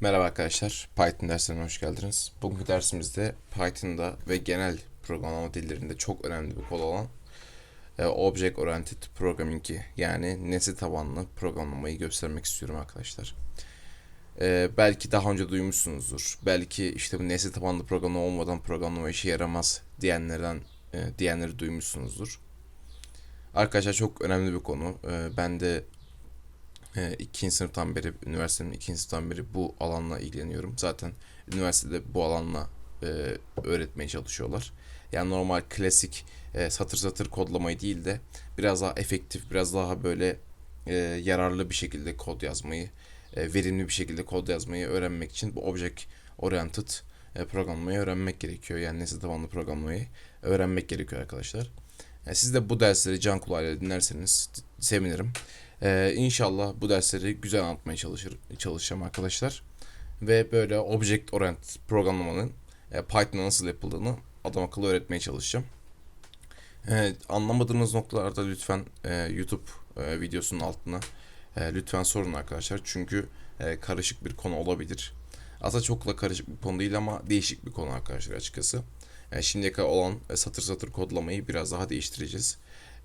Merhaba arkadaşlar, Python derslerine hoş geldiniz. Bugünkü dersimizde Python'da ve genel programlama dillerinde çok önemli bir konu olan e, Object Oriented Programming'i yani nesne tabanlı programlamayı göstermek istiyorum arkadaşlar. E, belki daha önce duymuşsunuzdur. Belki işte bu nesne tabanlı programlama olmadan programlama işe yaramaz diyenlerden e, diyenleri duymuşsunuzdur. Arkadaşlar çok önemli bir konu. E, ben de e, ikinci sınıftan beri, üniversitenin ikinci sınıftan beri bu alanla ilgileniyorum. Zaten üniversitede bu alanla e, öğretmeye çalışıyorlar. Yani normal klasik e, satır satır kodlamayı değil de biraz daha efektif, biraz daha böyle e, yararlı bir şekilde kod yazmayı, e, verimli bir şekilde kod yazmayı öğrenmek için bu object oriented e, programlamayı öğrenmek gerekiyor. Yani nesne tabanlı programlamayı öğrenmek gerekiyor arkadaşlar. E, siz de bu dersleri can kulağıyla dinlerseniz sevinirim. Ee, inşallah bu dersleri güzel anlatmaya çalışır, çalışacağım arkadaşlar. Ve böyle object oriented programlamanın e, Python'da nasıl yapıldığını adam akıllı öğretmeye çalışacağım. Evet, anlamadığınız noktalarda lütfen e, YouTube e, videosunun altına e, lütfen sorun arkadaşlar. Çünkü e, karışık bir konu olabilir. Aslında çok da karışık bir konu değil ama değişik bir konu arkadaşlar açıkçası. E, şimdiye kadar olan e, satır satır kodlamayı biraz daha değiştireceğiz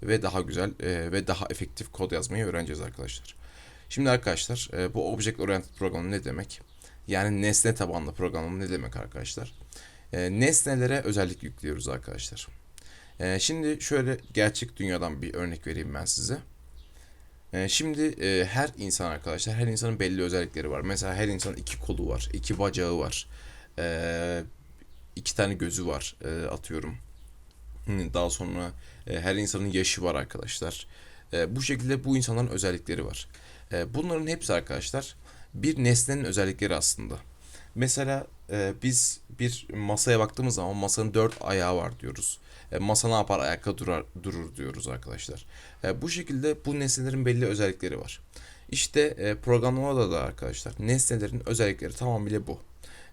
ve daha güzel e, ve daha efektif kod yazmayı öğreneceğiz arkadaşlar. Şimdi arkadaşlar e, bu Object Oriented Programming ne demek? Yani nesne tabanlı programlama ne demek arkadaşlar? E, nesnelere özellik yüklüyoruz arkadaşlar. E, şimdi şöyle gerçek dünyadan bir örnek vereyim ben size. E, şimdi e, her insan arkadaşlar, her insanın belli özellikleri var. Mesela her insanın iki kolu var, iki bacağı var, e, iki tane gözü var e, atıyorum. Daha sonra e, her insanın yaşı var arkadaşlar. E, bu şekilde bu insanların özellikleri var. E, bunların hepsi arkadaşlar bir nesnenin özellikleri aslında. Mesela e, biz bir masaya baktığımız zaman masanın dört ayağı var diyoruz. E, masa ne yapar? Ayakta durar, durur diyoruz arkadaşlar. E, bu şekilde bu nesnelerin belli özellikleri var. İşte e, programlamada da arkadaşlar nesnelerin özellikleri tamamıyla bu.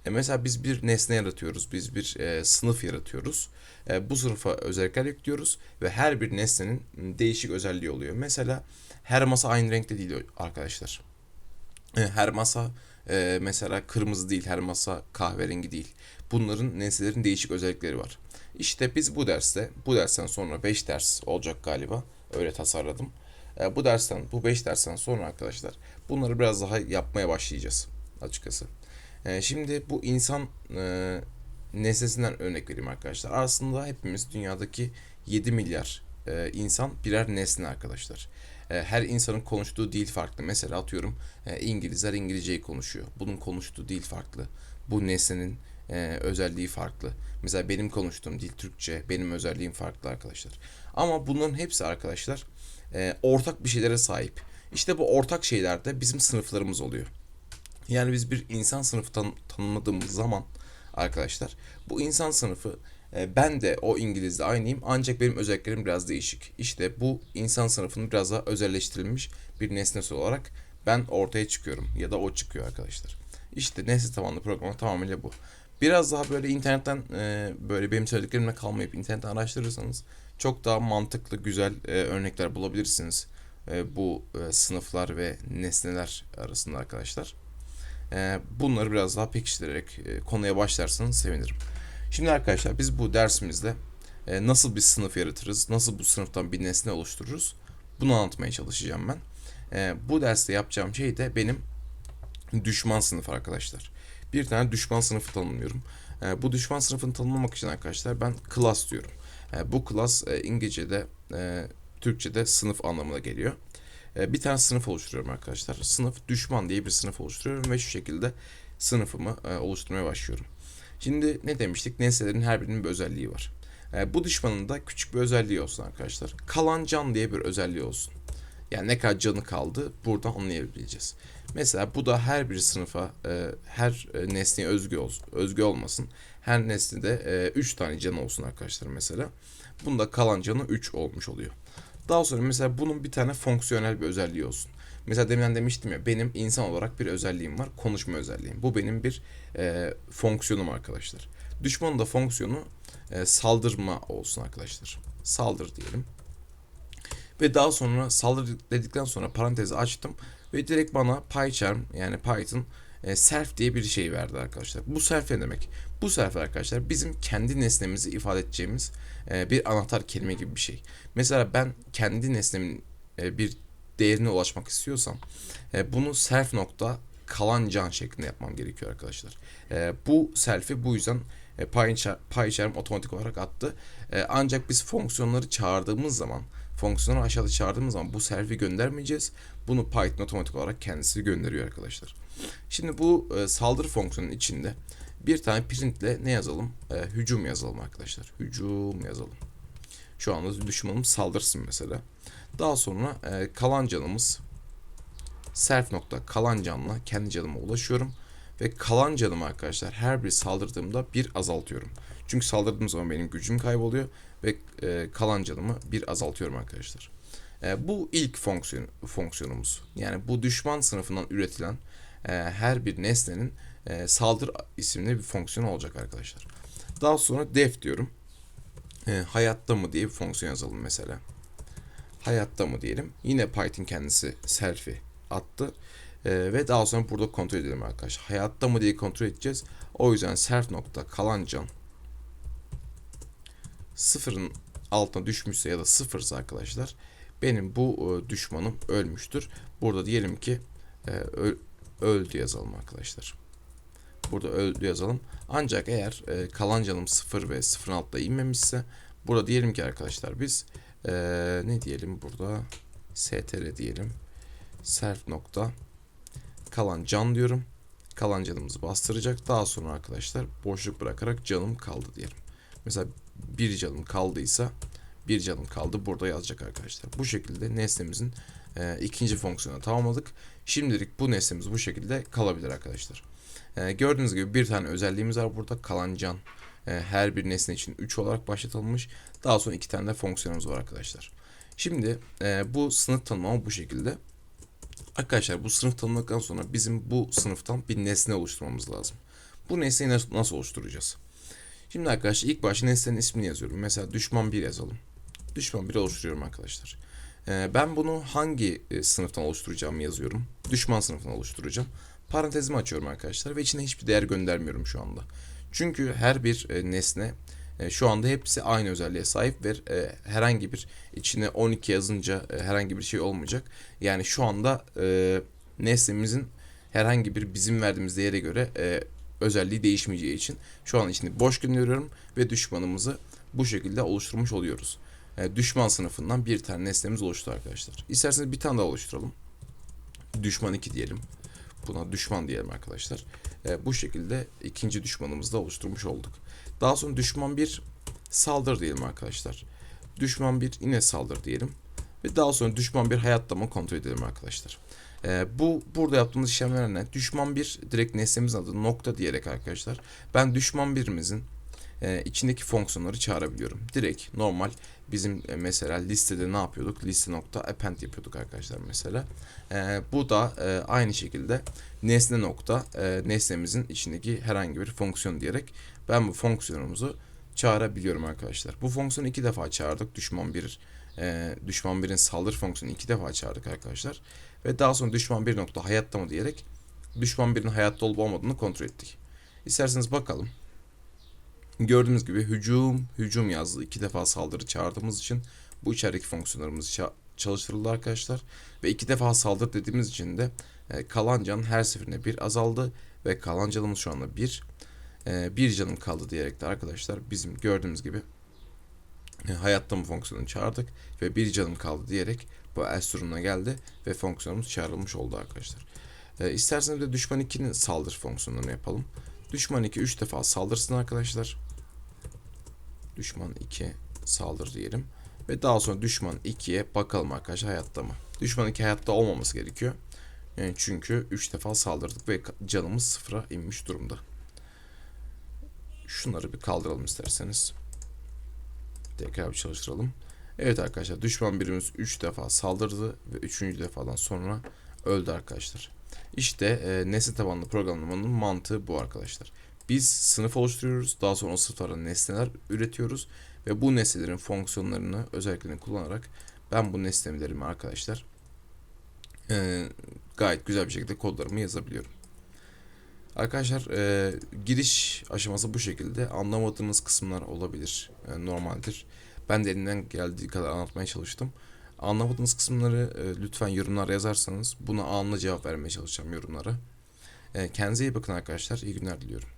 E mesela biz bir nesne yaratıyoruz, biz bir e, sınıf yaratıyoruz. E, bu sınıfa özellikler yüklüyoruz ve her bir nesnenin değişik özelliği oluyor. Mesela her masa aynı renkte değil arkadaşlar. E, her masa e, mesela kırmızı değil, her masa kahverengi değil. Bunların nesnelerin değişik özellikleri var. İşte biz bu derste, bu dersten sonra 5 ders olacak galiba. Öyle tasarladım. E, bu dersten, bu 5 dersten sonra arkadaşlar bunları biraz daha yapmaya başlayacağız açıkçası. E, şimdi bu insan e, nesnesinden örnek vereyim arkadaşlar. Aslında hepimiz dünyadaki 7 milyar e, insan birer nesne arkadaşlar. E, her insanın konuştuğu dil farklı. Mesela atıyorum e, İngilizler İngilizceyi konuşuyor. Bunun konuştuğu dil farklı. Bu nesnenin e, özelliği farklı. Mesela benim konuştuğum dil Türkçe, benim özelliğim farklı arkadaşlar. Ama bunların hepsi arkadaşlar e, ortak bir şeylere sahip. İşte bu ortak şeylerde bizim sınıflarımız oluyor. Yani biz bir insan sınıfı tan- tanımladığımız zaman arkadaşlar bu insan sınıfı e, ben de o İngiliz'de aynıyım ancak benim özelliklerim biraz değişik. İşte bu insan sınıfının biraz daha özelleştirilmiş bir nesnesi olarak ben ortaya çıkıyorum ya da o çıkıyor arkadaşlar. İşte nesne tabanlı programı tamamıyla bu. Biraz daha böyle internetten e, böyle benim söylediklerimle kalmayıp internetten araştırırsanız çok daha mantıklı güzel e, örnekler bulabilirsiniz. E, bu e, sınıflar ve nesneler arasında arkadaşlar. Ee, bunları biraz daha pekiştirerek e, konuya başlarsanız sevinirim. Şimdi arkadaşlar biz bu dersimizde e, nasıl bir sınıf yaratırız, nasıl bu sınıftan bir nesne oluştururuz bunu anlatmaya çalışacağım ben. E, bu derste yapacağım şey de benim düşman sınıf arkadaşlar. Bir tane düşman sınıfı tanımlıyorum. Bu düşman sınıfını tanımlamak için arkadaşlar ben class diyorum. Bu class İngilizce'de, Türkçe'de sınıf anlamına geliyor. Ee, bir tane sınıf oluşturuyorum arkadaşlar. Sınıf düşman diye bir sınıf oluşturuyorum ve şu şekilde sınıfımı e, oluşturmaya başlıyorum. Şimdi ne demiştik? Nesnelerin her birinin bir özelliği var. E, bu düşmanın da küçük bir özelliği olsun arkadaşlar. Kalan can diye bir özelliği olsun. Yani ne kadar canı kaldı buradan anlayabileceğiz. Mesela bu da her bir sınıfa, e, her nesneye özgü olsun, özgü olmasın. Her nesnede 3 tane canı olsun arkadaşlar mesela. Bunda kalan canı 3 olmuş oluyor. Daha sonra mesela bunun bir tane fonksiyonel bir özelliği olsun. Mesela demin demiştim ya benim insan olarak bir özelliğim var. Konuşma özelliğim. Bu benim bir e, fonksiyonum arkadaşlar. Düşmanın da fonksiyonu e, saldırma olsun arkadaşlar. Saldır diyelim. Ve daha sonra saldır dedikten sonra parantezi açtım. Ve direkt bana PyCharm yani Python e, self diye bir şey verdi arkadaşlar. Bu self ne demek? Bu self arkadaşlar bizim kendi nesnemizi ifade edeceğimiz e, bir anahtar kelime gibi bir şey. Mesela ben kendi nesnemin e, bir değerine ulaşmak istiyorsam e, bunu self nokta kalan can şeklinde yapmam gerekiyor arkadaşlar. E, bu self'i bu yüzden e, PyCharm otomatik olarak attı. E, ancak biz fonksiyonları çağırdığımız zaman fonksiyonu aşağıda çağırdığımız zaman bu self'i göndermeyeceğiz. Bunu Python otomatik olarak kendisi gönderiyor arkadaşlar. Şimdi bu e, saldırı fonksiyonunun içinde bir tane printle ne yazalım? E, hücum yazalım arkadaşlar. Hücum yazalım. Şu anda düşmanımız saldırsın mesela. Daha sonra e, kalan canımız self nokta kalan canla kendi canıma ulaşıyorum. Ve kalan canımı arkadaşlar her bir saldırdığımda bir azaltıyorum. Çünkü saldırdığım zaman benim gücüm kayboluyor ve e, kalan canımı bir azaltıyorum arkadaşlar. E, bu ilk fonksiyon, fonksiyonumuz. Yani bu düşman sınıfından üretilen e, her bir nesnenin e, saldır isimli bir fonksiyon olacak arkadaşlar. Daha sonra def diyorum. E, hayatta mı diye bir fonksiyon yazalım mesela. Hayatta mı diyelim. Yine Python kendisi selfie attı. E, ve daha sonra burada kontrol edelim arkadaşlar. Hayatta mı diye kontrol edeceğiz. O yüzden self nokta kalan can sıfırın altına düşmüşse ya da sıfırsa arkadaşlar benim bu e, düşmanım ölmüştür. Burada diyelim ki e, öldü yazalım arkadaşlar. Burada öldü yazalım. Ancak eğer e, kalan canım sıfır ve sıfırın altına inmemişse burada diyelim ki arkadaşlar biz ne diyelim burada str diyelim self nokta kalan can diyorum. Kalan canımızı bastıracak. Daha sonra arkadaşlar boşluk bırakarak canım kaldı diyelim. Mesela bir canım kaldıysa bir canım kaldı burada yazacak arkadaşlar. Bu şekilde nesnemizin e, ikinci fonksiyonu tamamladık. Şimdilik bu nesnemiz bu şekilde kalabilir arkadaşlar. E, gördüğünüz gibi bir tane özelliğimiz var burada kalan can. E, her bir nesne için 3 olarak başlatılmış. Daha sonra iki tane de fonksiyonumuz var arkadaşlar. Şimdi e, bu sınıf tanımlama bu şekilde. Arkadaşlar bu sınıf tanımladıktan sonra bizim bu sınıftan bir nesne oluşturmamız lazım. Bu nesneyi nasıl, nasıl oluşturacağız? Şimdi arkadaşlar ilk başta nesnenin ismini yazıyorum. Mesela düşman 1 yazalım. Düşman 1 oluşturuyorum arkadaşlar. Ee, ben bunu hangi e, sınıftan oluşturacağımı yazıyorum. Düşman sınıfından oluşturacağım. Parantezimi açıyorum arkadaşlar ve içine hiçbir değer göndermiyorum şu anda. Çünkü her bir e, nesne şu anda hepsi aynı özelliğe sahip ve herhangi bir içine 12 yazınca herhangi bir şey olmayacak. Yani şu anda nesnemizin herhangi bir bizim verdiğimiz değere göre özelliği değişmeyeceği için şu an içinde boş gönderiyorum ve düşmanımızı bu şekilde oluşturmuş oluyoruz. Düşman sınıfından bir tane nesnemiz oluştu arkadaşlar. İsterseniz bir tane daha oluşturalım. Düşman 2 diyelim. Buna düşman diyelim arkadaşlar. E, bu şekilde ikinci düşmanımızı da oluşturmuş olduk. Daha sonra düşman 1 saldır diyelim arkadaşlar. Düşman 1 yine saldır diyelim. Ve daha sonra düşman bir hayatlama kontrol edelim arkadaşlar. E, bu burada yaptığımız işlemler ne? Düşman bir direkt nesnemizin adı nokta diyerek arkadaşlar. Ben düşman birimizin e, içindeki fonksiyonları çağırabiliyorum. Direkt normal bizim e, mesela listede ne yapıyorduk? Liste nokta append yapıyorduk arkadaşlar mesela. E, bu da e, aynı şekilde nesne nokta nesnemizin içindeki herhangi bir fonksiyon diyerek ben bu fonksiyonumuzu çağırabiliyorum arkadaşlar. Bu fonksiyonu iki defa çağırdık. Düşman bir düşman birin saldırı fonksiyonu iki defa çağırdık arkadaşlar. Ve daha sonra düşman bir nokta hayatta mı diyerek düşman birinin hayatta olup olmadığını kontrol ettik. İsterseniz bakalım. Gördüğünüz gibi hücum, hücum yazdı. iki defa saldırı çağırdığımız için bu içerideki fonksiyonlarımız çalıştırıldı arkadaşlar. Ve iki defa saldırı dediğimiz için de e, kalan can her seferinde bir azaldı. Ve kalan canımız şu anda bir. E, bir canım kaldı diyerek de arkadaşlar bizim gördüğümüz gibi e, hayatta mı fonksiyonunu çağırdık. Ve bir canım kaldı diyerek bu else durumuna geldi. Ve fonksiyonumuz çağrılmış oldu arkadaşlar. E, isterseniz de düşman 2'nin saldır fonksiyonunu yapalım. Düşman 2 3 defa saldırsın arkadaşlar. Düşman 2 saldır diyelim. Ve daha sonra düşman 2'ye bakalım arkadaşlar hayatta mı? Düşman 2 hayatta olmaması gerekiyor. Yani çünkü 3 defa saldırdık ve canımız sıfıra inmiş durumda. Şunları bir kaldıralım isterseniz. Tekrar bir çalıştıralım. Evet arkadaşlar düşman birimiz 3 defa saldırdı ve 3. defadan sonra öldü arkadaşlar. İşte e, nesne tabanlı programlamanın mantığı bu arkadaşlar. Biz sınıf oluşturuyoruz. Daha sonra o sınıflara nesneler üretiyoruz. Ve bu nesnelerin fonksiyonlarını, özelliklerini kullanarak ben bu nesnelerimi arkadaşlar e, gayet güzel bir şekilde kodlarımı yazabiliyorum. Arkadaşlar e, giriş aşaması bu şekilde. Anlamadığınız kısımlar olabilir. E, normaldir. Ben de elimden geldiği kadar anlatmaya çalıştım. Anlamadığınız kısımları e, lütfen yorumlara yazarsanız buna anında cevap vermeye çalışacağım yorumlara. E, kendinize iyi bakın arkadaşlar. İyi günler diliyorum.